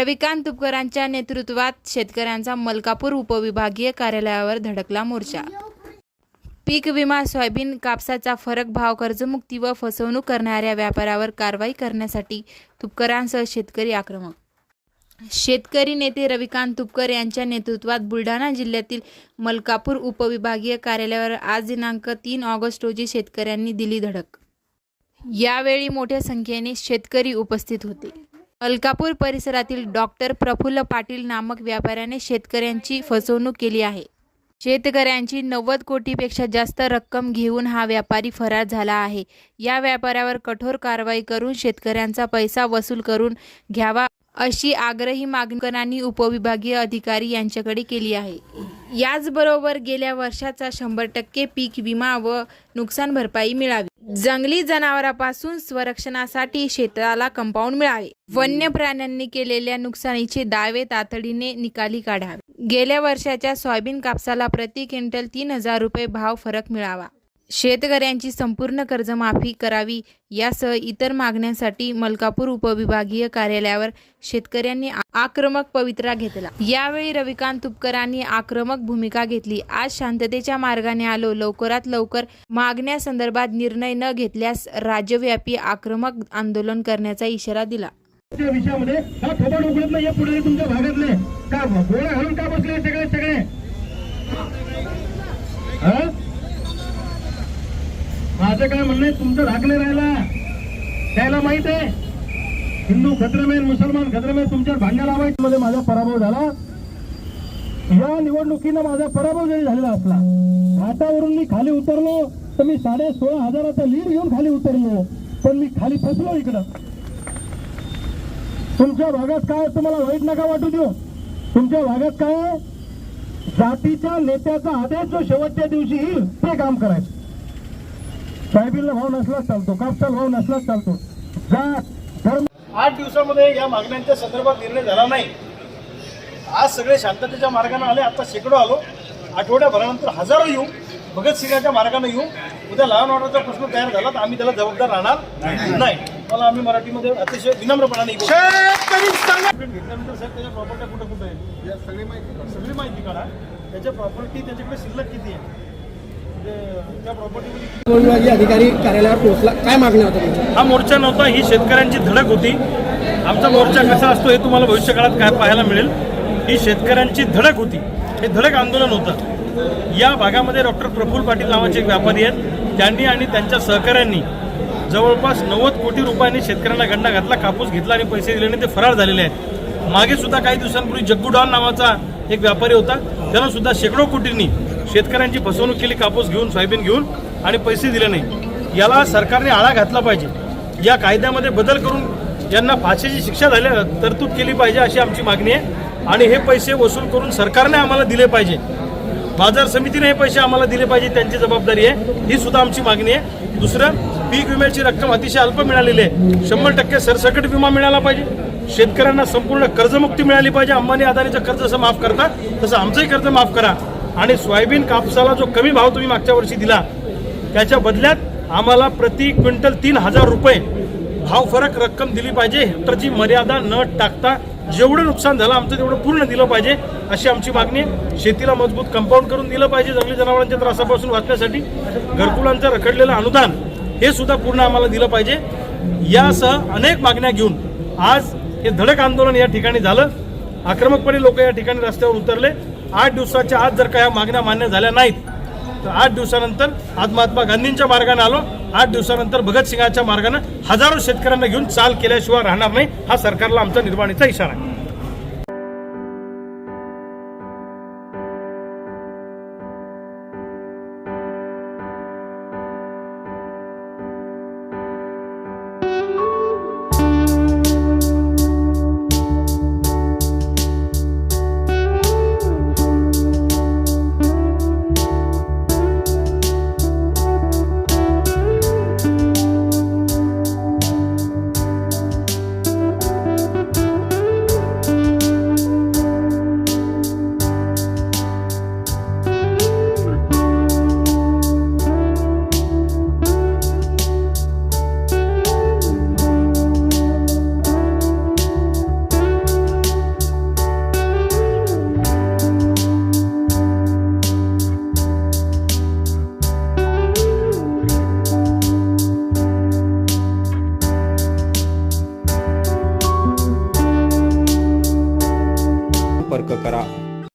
रविकांत तुपकरांच्या नेतृत्वात शेतकऱ्यांचा मलकापूर उपविभागीय कार्यालयावर धडकला मोर्चा. पीक विमा सोयाबीन कापसाचा फरक भाव कर्जमुक्ती व फसवणूक करणाऱ्या व्यापाऱ्यावर कारवाई करण्यासाठी तुपकरांसह शेतकरी आक्रमक. शेतकरी नेते रविकांत तुपकर यांच्या नेतृत्वात बुलढाणा जिल्ह्यातील मलकापूर उपविभागीय कार्यालयावर आज दिनांक तीन ऑगस्ट रोजी शेतकऱ्यांनी दिली धडक. यावेळी मोठ्या संख्येने शेतकरी उपस्थित होते. अलकापूर परिसरातील डॉक्टर प्रफुल्ल पाटील नामक व्यापाऱ्याने शेतकऱ्यांची फसवणूक केली आहे. शेतकऱ्यांची नव्वद कोटीपेक्षा जास्त रक्कम घेऊन हा व्यापारी फरार झाला आहे. या व्यापाऱ्यावर कठोर कारवाई करून शेतकऱ्यांचा पैसा वसूल करून घ्यावा अशी आग्रही मागणी उपविभागीय अधिकारी यांच्याकडे केली आहे. याचबरोबर गेल्या वर्षाचा शंभर टक्के पीक विमा व नुकसान भरपाई मिळावी. जंगली जनावरांपासून संरक्षणासाठी शेताला कंपाऊंड मिळावे. वन्य प्राण्यांनी केलेल्या नुकसानीचे दावे तातडीने निकाली काढावे. गेल्या वर्षाच्या सोयाबीन कापसाला प्रति क्विंटल तीन हजार रुपये भाव फरक मिळावा. शेतकऱ्यांची संपूर्ण कर्जमाफी करावी यासह इतर मागण्यांसाठी मलकापूर उपविभागीय कार्यालयावर शेतकऱ्यांनी आक्रमक पवित्रा घेतला. यावेळी रविकांत तुपकरांनी आक्रमक भूमिका घेतली. आज शांततेच्या मार्गाने आलो लवकरात लवकर मागण्यासंदर्भात निर्णय न घेतल्यास राज्यव्यापी आक्रमक आंदोलन करण्याचा इशारा दिला. विषयामध्ये तुमच्या भागातले. का घालून का बसले सगळे सगळे? माझं काय म्हणणं आहे? तुमचं धाकले राहिला. त्याला माहीत आहे. हिंदू खत्रमेन मुसलमान खत्रमेन तुमच्यावर भांड्या लावायच्या मध्ये माझा पराभव झाला. या निवडणुकीनं माझा पराभव जरी झालेला असला घाटावरून मी खाली उतरलो तर मी साडे सोळा हजाराचा लीड घेऊन खाली उतरलो पण मी खाली फसलो इकडं. तुमच्या भागात काय तुम्हाला वाईट नका वाटू देऊ. तुमच्या भागात काय जातीच्या नेत्याचा आदेश जो शेवटच्या दिवशी येईल ते काम करायचं. साहेबीला भाव नसलाच चालतो कापसाला भाव नसलाच चालतो. जात धर्म आठ दिवसामध्ये या मागण्यांच्या संदर्भात निर्णय झाला नाही. आज सगळे शांततेच्या मार्गाने आले आता शेकडो आलो. आठवड्याभरानंतर हजारो येऊ भगतसिंगाच्या मार्गाने येऊ. उद्या लहान वाटाचा प्रश्न तयार झाला तर आम्ही त्याला जबाबदार राहणार नाही. मला आम्ही मराठीमध्ये अतिशय विनम्रपणाने. घेतल्यानंतर साहेब त्याच्या प्रॉपर्ट्या कुठं कुठं आहे? सगळी माहिती सगळी माहिती काढा. त्याच्या प्रॉपर्टी त्याच्याकडे शिल्लक किती आहे? अधिकारी कार्यालयावर पोहोचला. काय मागण्या होत्या हा मोर्चा नव्हता ही शेतकऱ्यांची धडक होती. आमचा मोर्चा कसा असतो हे तुम्हाला भविष्य काळात काय पाहायला मिळेल. ही शेतकऱ्यांची धडक होती. हे धडक आंदोलन होतं. या भागामध्ये डॉक्टर प्रफुल्ल पाटील नावाचे एक व्यापारी आहेत. त्यांनी आणि त्यांच्या सहकाऱ्यांनी जवळपास नव्वद कोटी रुपयांनी शेतकऱ्यांना गंडा घातला कापूस घेतला आणि पैसे दिले आणि ते फरार झालेले आहेत. मागे सुद्धा काही दिवसांपूर्वी जग्गू डॉन नावाचा एक व्यापारी होता. त्यानं सुद्धा शेकडो कोटींनी शेतकऱ्यांची फसवणूक केली कापूस घेऊन सोयाबीन घेऊन आणि पैसे दिले नाही. याला सरकारने आळा घातला पाहिजे. या कायद्यामध्ये बदल करून यांना फाशीची शिक्षा झाल्या तरतूद केली पाहिजे अशी आमची मागणी आहे. आणि हे पैसे वसूल करून सरकारने आम्हाला दिले पाहिजे. बाजार समितीने हे पैसे आम्हाला दिले पाहिजे त्यांची जबाबदारी आहे. ही सुद्धा आमची मागणी आहे. दुसरं पीक विम्याची रक्कम अतिशय अल्प मिळालेली आहे. शंभर टक्के सरसकट विमा मिळाला पाहिजे. शेतकऱ्यांना संपूर्ण कर्जमुक्ती मिळाली पाहिजे. अंबानी अदानीचं कर्ज जसं माफ करता तसं आमचंही कर्ज माफ करा. आणि सोयाबीन कापसाला जो कमी भाव तुम्ही मागच्या वर्षी दिला त्याच्या बदल्यात आम्हाला प्रति क्विंटल तीन हजार रुपये भाव फरक रक्कम दिली पाहिजे. हेक्टरची मर्यादा न टाकता जेवढं नुकसान झालं आमचं तेवढं पूर्ण दिलं पाहिजे अशी आमची मागणी आहे. शेतीला मजबूत कंपाऊंड करून दिलं पाहिजे जंगली जनावरांच्या त्रासापासून वाचण्यासाठी. घरकुलांचं रखडलेलं अनुदान हे सुद्धा पूर्ण आम्हाला दिलं पाहिजे. यासह अनेक मागण्या घेऊन आज हे धडक आंदोलन या ठिकाणी झालं. आक्रमकपणे लोक या ठिकाणी रस्त्यावर उतरले. आठ दिवसाच्या आज जर का या मागण्या मान्य झाल्या नाहीत तर आठ दिवसानंतर आज महात्मा गांधींच्या मार्गाने आलो. आठ दिवसानंतर भगतसिंगाच्या मार्गाने हजारो शेतकऱ्यांना घेऊन चाल केल्याशिवाय राहणार नाही. हा सरकारला आमचा निर्वाणीचा इशारा आहे. 中から